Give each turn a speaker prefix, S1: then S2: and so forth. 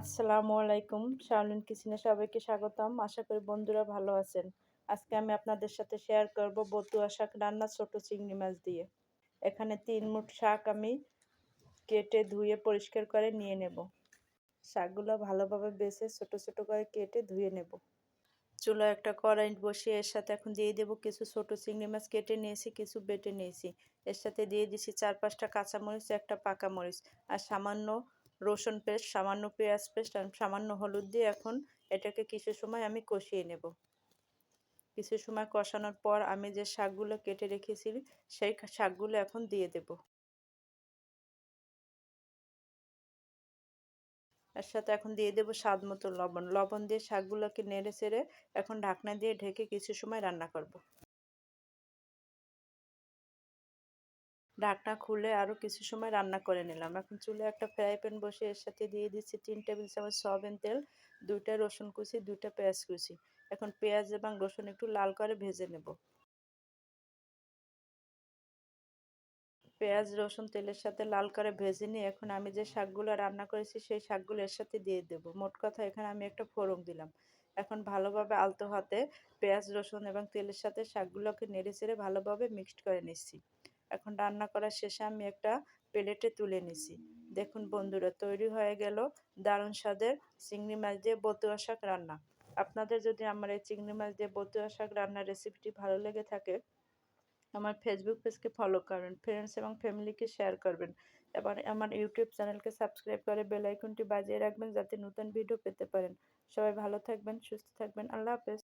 S1: আসসালামু আলাইকুম। শাওলিন কিচেনে সবাইকে স্বাগতম। আশা করি বন্ধুরা ভালো আছেন। আজকে আমি আপনাদের সাথে শেয়ার করব বতুয়া শাক রান্না ছোট চিংড়ি মাছ দিয়ে। এখানে তিন মুঠ শাক আমি কেটে ধুয়ে পরিষ্কার করে নিয়ে নেব। শাকগুলো ভালোভাবে বেছে ছোট ছোট করে কেটে ধুয়ে নেব। চুলো একটা কড়াই বসিয়ে এর সাথে এখন দিয়ে দেবো কিছু ছোট চিংড়ি মাছ কেটে নিয়েছি, কিছু বেটে নিয়েছি। এর সাথে দিয়ে দিছি চার পাঁচটা কাঁচামরিচ, একটা পাকা মরিচ। আর সামান্য রসুন পেস্ট, সামান্য পেঁয়াজ পেস্ট আর সামান্য হলুদ দিয়ে এখন এটাকে কিছু সময় আমি কষিয়ে নেব। কিছু সময় কষানোর পর আমি যে শাকগুলো কেটে রেখেছি, সেই শাকগুলো এখন দিয়ে দেব। এর সাথে এখন দিয়ে দেবো স্বাদ মতো লবণ। লবণ দিয়ে শাকগুলোকে নেড়ে চেড়ে এখন ঢাকনা দিয়ে ঢেকে কিছু সময় রান্না করব। ঢাকনা খুলে আরও কিছু সময় রান্না করে নিলাম। এখন চুলে একটা ফ্রাই প্যান বসে এর সাথে দিয়ে দিচ্ছি তিন টেবিল চামচ সয়াবিন তেল, দুইটা রসুন কুচি, দুইটা পেঁয়াজ কুচি। এখন পেঁয়াজ এবং রসুন একটু লাল করে ভেজে নেব। পেঁয়াজ, রসুন তেলের সাথে লাল করে ভেজে নিয়ে এখন আমি যে শাকগুলো রান্না করেছি সেই শাকগুলো এর সাথে দিয়ে দেব। মোট কথা এখানে আমি একটা ফোড়ন দিলাম। এখন ভালোভাবে আলতো হাতে পেঁয়াজ, রসুন এবং তেলের সাথে শাকগুলোকে নেড়ে চেড়ে ভালোভাবে মিক্সড করে নিচ্ছি। এখন রান্না করার শেষে আমি একটা প্লেটে তুলে নিছি। দেখুন বন্ধুরা, তৈরি হয়ে গেল দারুণ স্বাদের চিংড়ি মাছ দিয়ে বতুয়া শাক রান্না। আপনাদের যদি আমার এই চিংড়ি মাছ দিয়ে বতুয়া শাক রান্নার রেসিপিটি ভালো লেগে থাকে, আমার ফেসবুক পেজকে ফলো করবেন ফ্রেন্ডস এবং ফ্যামিলিকে শেয়ার করবেন এবার আমার ইউটিউব চ্যানেলকে সাবস্ক্রাইব করে বেল আইকনটি বাজিয়ে রাখবেন যাতে নতুন ভিডিও পেতে পারেন। সবাই ভালো থাকবেন, সুস্থ থাকবেন, আল্লাহ হাফেজ।